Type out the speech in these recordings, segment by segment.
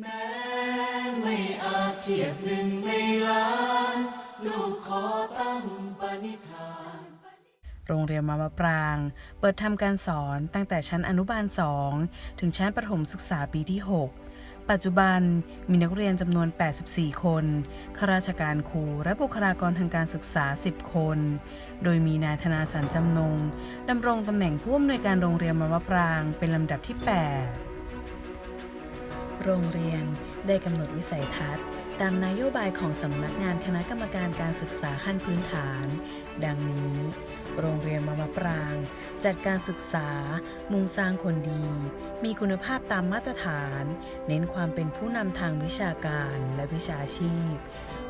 แม้ไม่อาจเทียบหนึ่งในล้านลูกขอตั้งปณิธาน โรงเรียนมามะปราง เปิดทำการสอนตั้งแต่ชั้นอนุบาล 2 ถึงชั้นประถมศึกษาปีที่ 6 ปัจจุบันมีนักเรียนจำนวน 84 คน ข้าราชการครู และบุคลากรทางการศึกษา 10 คน โดยมีนายธนาสันจำนงดำรงตำแหน่งผู้อำนวยการโรงเรียนมามะปราง เป็นลำดับที่ 8 โรงเรียนได้กำหนดวิสัยทัศน์ ตามนโยบายของสำนักงานคณะกรรมการการศึกษาขั้นพื้นฐาน ดังนี้ โรงเรียนมะมะปราง จัดการศึกษา มุ่งสร้างคนดี มีคุณภาพตามมาตรฐาน เน้นความเป็นผู้นำทางวิชาการและวิชาชีพ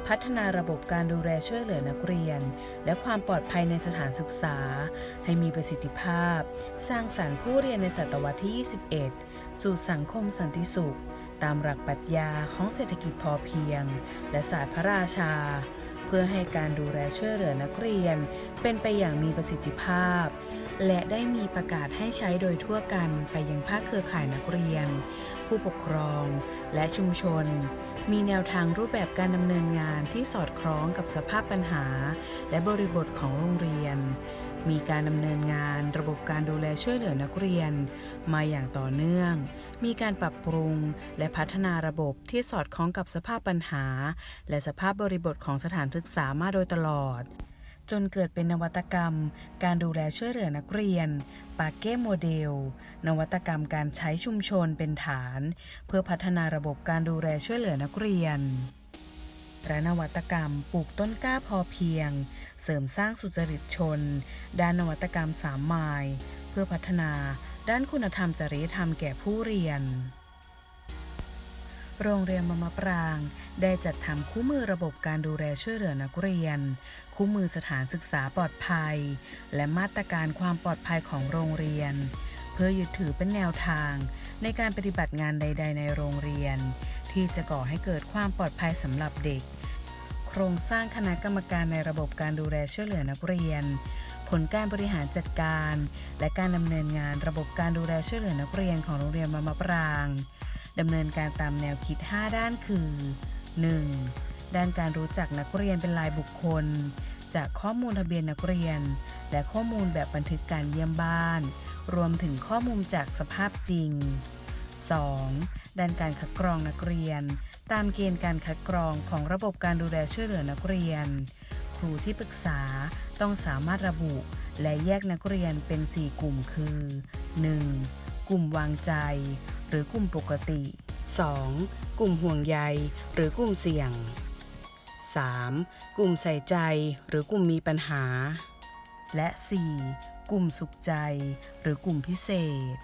พัฒนาระบบการดูแลช่วยเหลือนักเรียน และความปลอดภัยในสถานศึกษา ให้มีประสิทธิภาพ สร้างสรรค์ผู้เรียนในศตวรรษที่ 21 สู่สังคมสันติสุข ตามหลักปรัชญาของเศรษฐกิจพอเพียง และศาสตร์พระราชา เพื่อให้การดูแลช่วยเหลือนักเรียน เป็นไปอย่างมีประสิทธิภาพ และได้มีประกาศให้ใช้โดยทั่วกันไปยังภาคเครือข่ายนักเรียน ผู้ปกครองและชุมชน มีแนวทางรูปแบบการดำเนินงานที่สอดคล้องกับสภาพปัญหา และบริบทของโรงเรียน มีการดำเนินงานระบบการดูแลช่วยเหลือนักเรียน มาอย่างต่อเนื่อง มีการปรับปรุงและพัฒนาระบบที่สอดคล้องกับสภาพปัญหา และสภาพบริบทของสถานศึกษามาโดยตลอด จนเกิดเป็นนวัตกรรม การดูแลช่วยเหลือนักเรียน ปาเก้โมเดล นวัตกรรมการใช้ชุมชนเป็นฐาน เพื่อพัฒนาระบบการดูแลช่วยเหลือนักเรียน และนวัตกรรมปลูกต้นกล้าพอเพียง เสริมสร้างสุจริตชน ด้านนวัตกรรมสามมายเพื่อพัฒนาด้านคุณธรรมจริยธรรมแก่ผู้เรียน โรงเรียนมะมะปราง ได้จัดทำคู่มือระบบการดูแลช่วยเหลือนักเรียน คู่มือสถานศึกษาปลอดภัย และมาตรการความปลอดภัยของโรงเรียน เพื่อยึดถือเป็นแนวทาง ในการปฏิบัติงานใด ๆ ในโรงเรียน ที่จะก่อให้เกิดความปลอดภัยสำหรับเด็ก ครงสร้างคณะกรรมการในระบบการดูแลช่วยเหลือนักเรียน ผลการบริหารจัดการ และการดำเนินงานระบบการดูแลช่วยเหลือนักเรียนของโรงเรียนมะมะปรางดำเนินการตามแนวคิด 5 ด้านคือ 1. ด้านการรู้จักนักเรียนเป็นรายบุคคล จากข้อมูลทะเบียนนักเรียน และข้อมูลแบบบันทึกการเยี่ยมบ้าน รวมถึงข้อมูลจากสภาพจริง 2. ด้านการคัดกรองนักเรียน ตามเกณฑ์การคัดกรองของระบบการดูแลช่วยเหลือนักเรียน ครูที่ปรึกษาต้องสามารถระบุ และแยกนักเรียนเป็น 4 กลุ่มคือ 1. กลุ่มวางใจ หรือกลุ่มปกติ 2. กลุ่มห่วงใย หรือกลุ่มเสี่ยง 3. กลุ่มใส่ใจ หรือกลุ่มมีปัญหา และ 4. กลุ่มสุขใจ หรือกลุ่มพิเศษ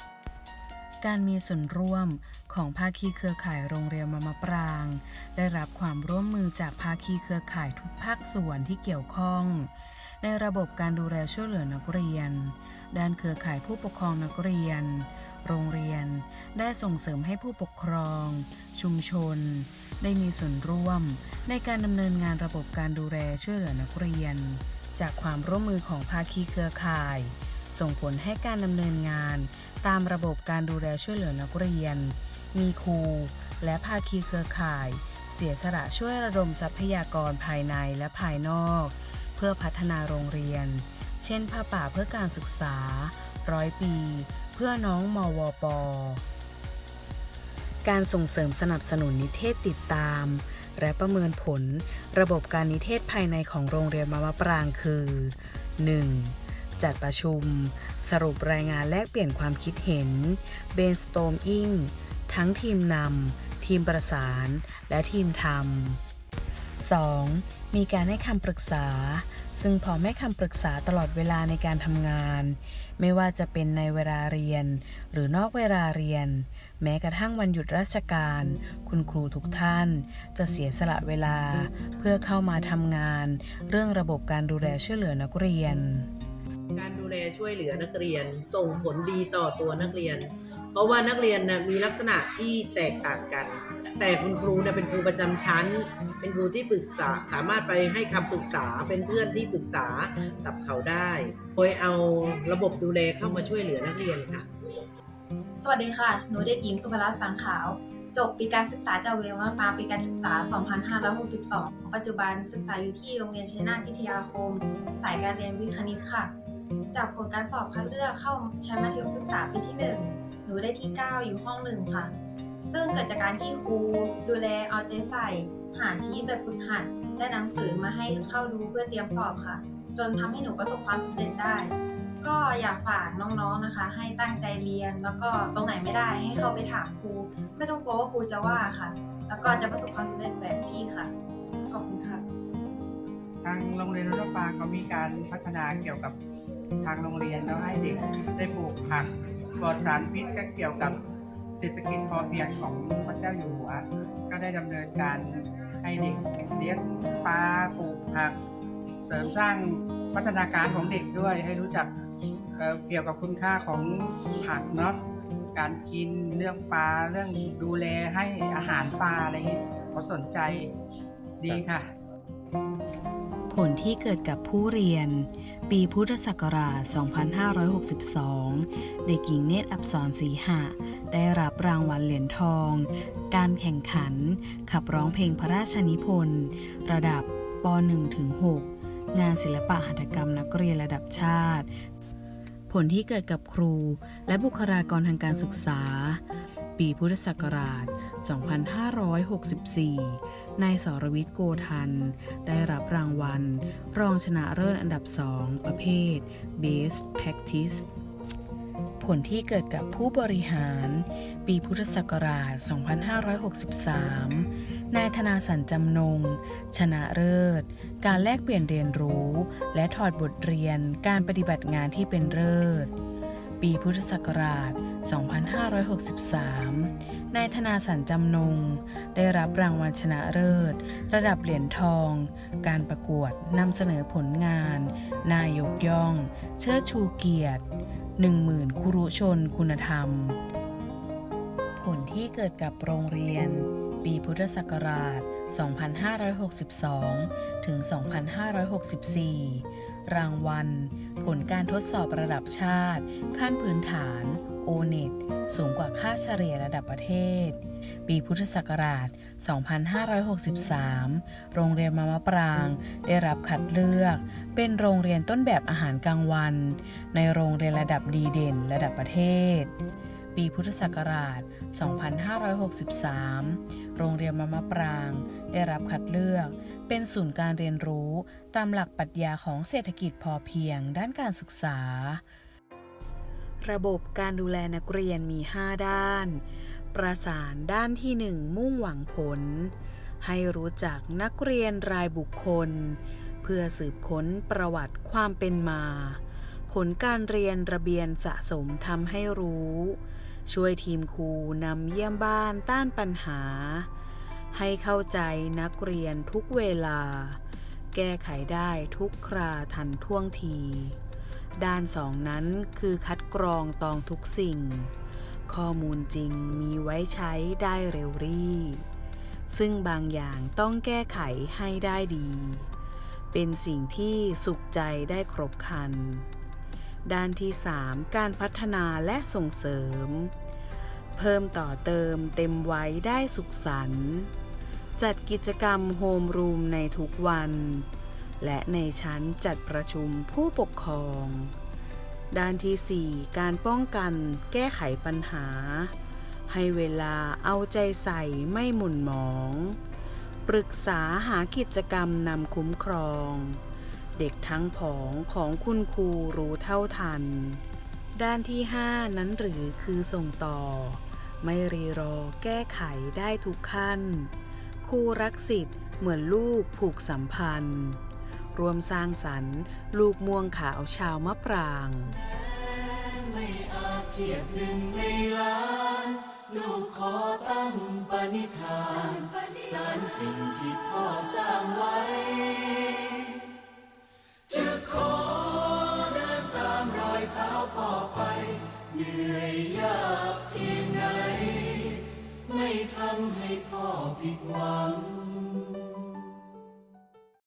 การมีส่วนร่วมของภาคีเครือข่ายโรงเรียนมะมะปราง ได้รับความร่วมมือจากภาคีเครือข่ายทุกภาคส่วนที่เกี่ยวข้อง ในระบบการดูแลช่วยเหลือนักเรียน ด้านเครือข่ายผู้ปกครองนักเรียน โรงเรียนได้ส่งเสริมให้ผู้ปกครอง ชุมชน ได้มีส่วนร่วม ในการดำเนินงานระบบการดูแลช่วยเหลือนักเรียน จากความร่วมมือของภาคีเครือข่าย ส่งผลให้การดำเนินงาน ตามระบบการดูแลช่วยเหลือนักเรียน มีครู และภาคีเครือข่าย เสียสละช่วยระดมทรัพยากรภายในและภายนอก เพื่อพัฒนาโรงเรียน เช่นผ้าป่าเพื่อการศึกษา ร้อยปี เพื่อน้องมวป การส่งเสริมสนับสนุนนิเทศติดตาม และประเมินผล ระบบการนิเทศภายในของโรงเรียนมะมะปรางคือ 1. จัดประชุม สรุปรายงานแลกเปลี่ยนความคิดเห็น brainstorming ทั้งทีมนำ ทีมประสาน และทีมทำ 2. มีการให้คำปรึกษา ซึ่งพร้อมให้คำปรึกษาตลอดเวลาในการทำงาน ไม่ว่าจะเป็นในเวลาเรียน หรือนอกเวลาเรียน แม้กระทั่งวันหยุดราชการ คุณครูทุกท่าน จะเสียสละเวลา เพื่อเข้ามาทำงาน เรื่องระบบการดูแลช่วยเหลือนักเรียน การดูแลช่วยเหลือนักเรียน ส่งผลดีต่อตัวนักเรียน เพราะว่านักเรียนนะมีลักษณะที่แตกต่างกัน แต่คุณครูเนี่ยเป็นครูประจำชั้น เป็นครูที่ปรึกษาสามารถไปให้คำปรึกษาเป็นเพื่อนที่ปรึกษากับเขาได้ โดยเอาระบบดูแลเข้ามาช่วยเหลือนักเรียนค่ะ สวัสดีค่ะ หนูเด็กหญิงสุภรัตน์สังขาวจบปีการศึกษาจากโรงเรียนวัดปาปีการศึกษา 2562 ปัจจุบันศึกษาอยู่ที่โรงเรียนชัยนาทพิทยาคม สายการเรียนวิทย์คณิตค่ะ จากผลการสอบคัดเลือกเข้าชั้นมัธยมศึกษาปีที่ 1 หนูได้ที่ 9 อยู่ห้องหนึ่งค่ะ ซึ่งเกิดจากการที่ครูดูแลเอาใจใส่ หาชีตแบบฝึกหัดและหนังสือมาให้เข้าดูเพื่อเตรียมสอบค่ะ จนทำให้หนูประสบความสำเร็จได้ ก็อยากฝากน้องๆนะคะ ให้ตั้งใจเรียนแล้วก็ตรงไหนไม่ได้ให้เข้าไปถามครู ไม่ต้องกลัวว่าครูจะว่าค่ะ แล้วก็จะประสบความสำเร็จแบบพี่ค่ะ ขอบคุณค่ะทางโรงเรียนรัฐปางเขามีการพัฒนาเกี่ยวกับ ทางโรงเรียนแล้วให้เด็กได้ปลูกผักปลอดสารพิษก็เกี่ยวกับเศรษฐกิจพอเพียงของพระเจ้าอยู่หัว ก็ได้ดำเนินการให้เด็กเลี้ยงปลาปลูกผัก เสริมสร้างพัฒนาการของเด็กด้วยให้รู้จักเเกี่ยวกับคุณค่าของผักเนาะการกินเรื่องปลาเรื่องดูแลให้อาหารปลาอะไรอย่างนี้เขาสนใจดีค่ะ ผลที่เกิดกับผู้เรียน ปีพุทธศักราช 2562 เด็กหญิงเนตรอับสรศรีหะ ได้รับรางวัลเหรียญทอง การแข่งขัน ขับร้องเพลงพระราชนิพนธ์ ระดับป .1 ถึง 6 งานศิลปะหัตถกรรมนักเรียนระดับชาติ ผลที่เกิดกับครูและบุคลากรทางการศึกษา ปีพุทธศักราช 2564 นายสรวิทย์โกทัน ได้รับรางวัล รองชนะเลิศอันดับ2ประเภท Best Practice ผลที่เกิดกับผู้บริหาร ปีพุทธศักราช 2563 นายธนาสันจำนง ชนะเลิศ การแลกเปลี่ยนเรียนรู้ และถอดบทเรียนการปฏิบัติงานที่เป็นเลิศ ปีพุทธศักราช 2563 นายธนาสันจำนง ได้รับรางวัลชนะเลิศ ระดับเหรียญทอง การประกวดนำเสนอผลงาน นายกย่อง เชิดชูเกียรติ10,000คุรุชนคุณธรรม ผลที่เกิดกับโรงเรียน ปีพุทธศักราช 2562 ถึง 2564 รางวัล ผลการทดสอบระดับชาติ ขั้นพื้นฐาน o n e t สูงกว่าค่าเฉลี่ยระดับประเทศ ปีพุทธศักราช 2563 โรงเรียนมะมะปราง ได้รับคัดเลือก เป็นโรงเรียนต้นแบบอาหารกลางวัน ในโรงเรียนระดับดีเด่นระดับประเทศ ปีพุทธศักราช 2563 โรงเรียนมะมะปราง ได้รับคัดเลือก เป็นศูนย์การเรียนรู้ตามหลักปรัชญาของเศรษฐกิจพอเพียงด้านการศึกษา ระบบการดูแลนักเรียนมี 5 ด้าน ประสานด้านที่ 1 มุ่งหวังผล ให้รู้จักนักเรียนรายบุคคล เพื่อสืบค้นประวัติความเป็นมาผลการเรียนระเบียนสะสมทำให้รู้ ช่วยทีมครูนำเยี่ยมบ้านต้านปัญหา ให้เข้าใจนักเรียนทุกเวลา แก้ไขได้ทุกคราทันท่วงที ด้านสองนั้นคือคัดกรองตองทุกสิ่ง ข้อมูลจริงมีไว้ใช้ได้เร็วรีซึ่งบางอย่างต้องแก้ไขให้ได้ดี เป็นสิ่งที่สุขใจได้ครบคัน ด้านที่ 3 การพัฒนาและส่งเสริม เพิ่มต่อเติมเต็มไว้ได้สุขสันต์จัดกิจกรรมโฮมรูมในทุกวัน และในชั้นจัดประชุมผู้ปกครอง ด้านที่ 4 การป้องกันแก้ไขปัญหา ให้เวลาเอาใจใส่ไม่หม่นหมอง ปรึกษาหากิจกรรมนำคุ้มครอง เด็กทั้งผองของคุณครูรู้เท่าทัน ด้านที่ 5 นั้นหรือคือส่งต่อ ไม่รีรอแก้ไขได้ทุกขั้น ครูรักสิทธิ์เหมือนลูกผูกสัมพันธ์รวมสร้างสรรค์ ลูกม่วงขาวชาวมะปราง ไม่อาจเทียบหนึ่งในล้าน ลูกขอตั้งปณิธาน สารสิ่งที่พ่อสร้างไว้ เหนื่อยยากเพียงไหน ไม่ทำให้พ่อผิดหวัง